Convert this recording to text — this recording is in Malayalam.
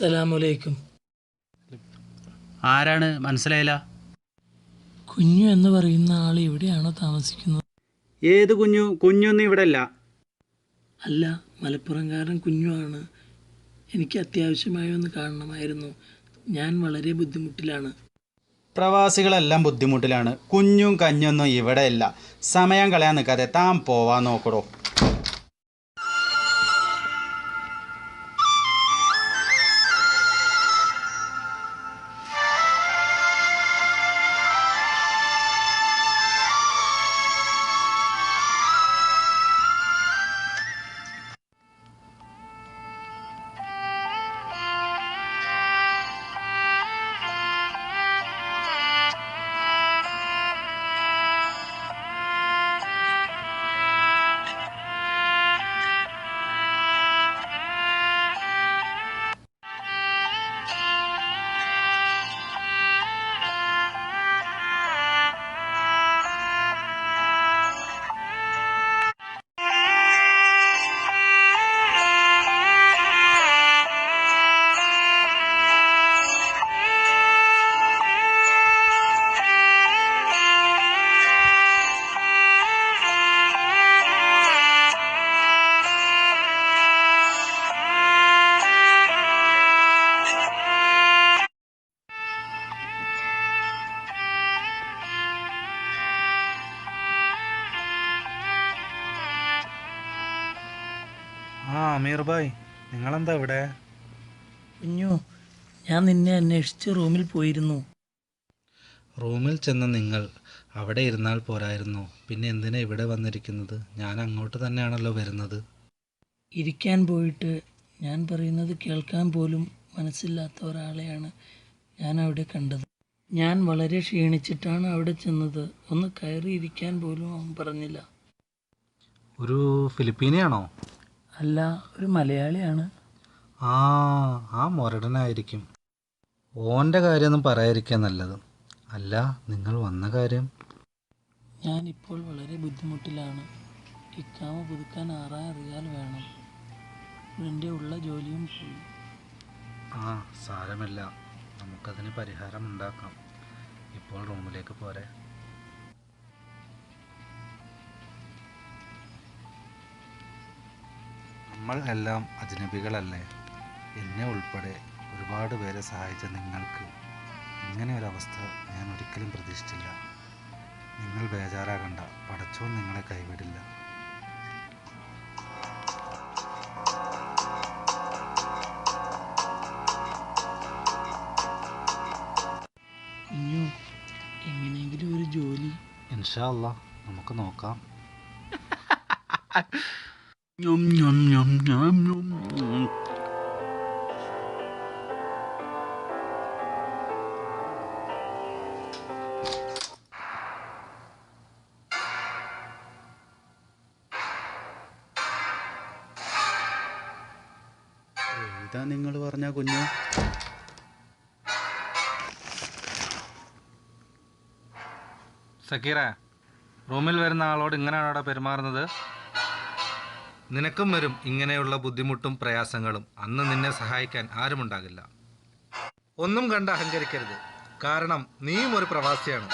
സലാമലൈക്കും ആരാണ്? മനസ്സിലായില്ല? കുഞ്ഞു എന്ന് പറയുന്ന ആൾ എവിടെയാണോ താമസിക്കുന്നത്? ഏത് കുഞ്ഞു? കുഞ്ഞൊന്നും ഇവിടെ അല്ല അല്ല മലപ്പുറംകാരൻ കുഞ്ഞുമാണ് എനിക്ക് അത്യാവശ്യമായി ഒന്ന് കാണണമായിരുന്നു. ഞാൻ വളരെ ബുദ്ധിമുട്ടിലാണ്. പ്രവാസികളെല്ലാം ബുദ്ധിമുട്ടിലാണ്. കുഞ്ഞും കഞ്ഞൊന്നും ഇവിടെ ഇല്ല സമയം കളയാൻ നിൽക്കാതെ താൻ പോവാൻ നോക്കടോ. ആ അമീർ ഭായ് നിങ്ങളെന്താ ഇവിടെ? കുഞ്ഞു ഞാൻ നിന്നെ അന്വേഷിച്ച് റൂമിൽ പോയിരുന്നു. റൂമിൽ ചെന്ന നിങ്ങൾ അവിടെ ഇരുന്നാൽ പോരായിരുന്നു. പിന്നെ എന്തിനാ ഇവിടെ വന്നിരിക്കുന്നത്? ഞാൻ അങ്ങോട്ട് തന്നെയാണല്ലോ വരുന്നത്. ഇരിക്കാൻ പോയിട്ട് ഞാൻ പറയുന്നത് കേൾക്കാൻ പോലും മനസ്സില്ലാത്ത ഒരാളെയാണ് ഞാൻ അവിടെ കണ്ടത്. ഞാൻ വളരെ ക്ഷീണിച്ചിട്ടാണ് അവിടെ ചെന്നത്. ഒന്ന് കയറി ഇരിക്കാൻ പോലും അവൻ പറഞ്ഞില്ല. ഒരു ഫിലിപ്പീനിയാണോ? അല്ല ഒരു മലയാളിയാണ്. ആ ആ മുരടനായിരിക്കും. ഓന്റെ കാര്യമൊന്നും പറയാതിരിക്കാൻ നല്ലത്. അല്ല നിങ്ങൾ വന്ന കാര്യം? ഞാനിപ്പോൾ വളരെ ബുദ്ധിമുട്ടിലാണ്. ഇക്കാമ പുതുക്കാൻ ആറാ അറിയാൻ വേണം. എന്റെ ഉള്ള ജോലിയും പോയി. ആ സാരമില്ല. നമുക്കതിന് പരിഹാരം ഉണ്ടാക്കാം. ഇപ്പോൾ റൂമിലേക്ക് പോരെ. നമ്മൾ എല്ലാം അജ്നബികളല്ലേ? എന്നെ ഉൾപ്പെടെ ഒരുപാട് പേരെ സഹായിച്ച നിങ്ങൾക്ക് ഇങ്ങനെ ഒരവസ്ഥ ഞാൻ ഒരിക്കലും പ്രതീക്ഷിച്ചില്ല. നിങ്ങൾ ബേജാറാകണ്ട. പടച്ചോൻ നിങ്ങളെ കൈവിടില്ല. എങ്ങനെയെങ്കിലും ഒരു ജോലി. ഇൻഷാ അല്ലാ നമുക്ക് നോക്കാം. yum, yum, yum, yum, yum. ഇതാ നിങ്ങൾ പറഞ്ഞ കുഞ്ഞു സക്കീറ റൂമിൽ വരുന്ന ആളോട് ഇങ്ങനെയാണോടാ പെരുമാറുന്നത് നിനക്കും വരും ഇങ്ങനെയുള്ള ബുദ്ധിമുട്ടും പ്രയാസങ്ങളും. അന്ന് നിന്നെ സഹായിക്കാൻ ആരുമുണ്ടാകില്ല. ഒന്നും കണ്ട് അഹങ്കരിക്കരുത്. കാരണം നീയും ഒരു പ്രവാസിയാണ്.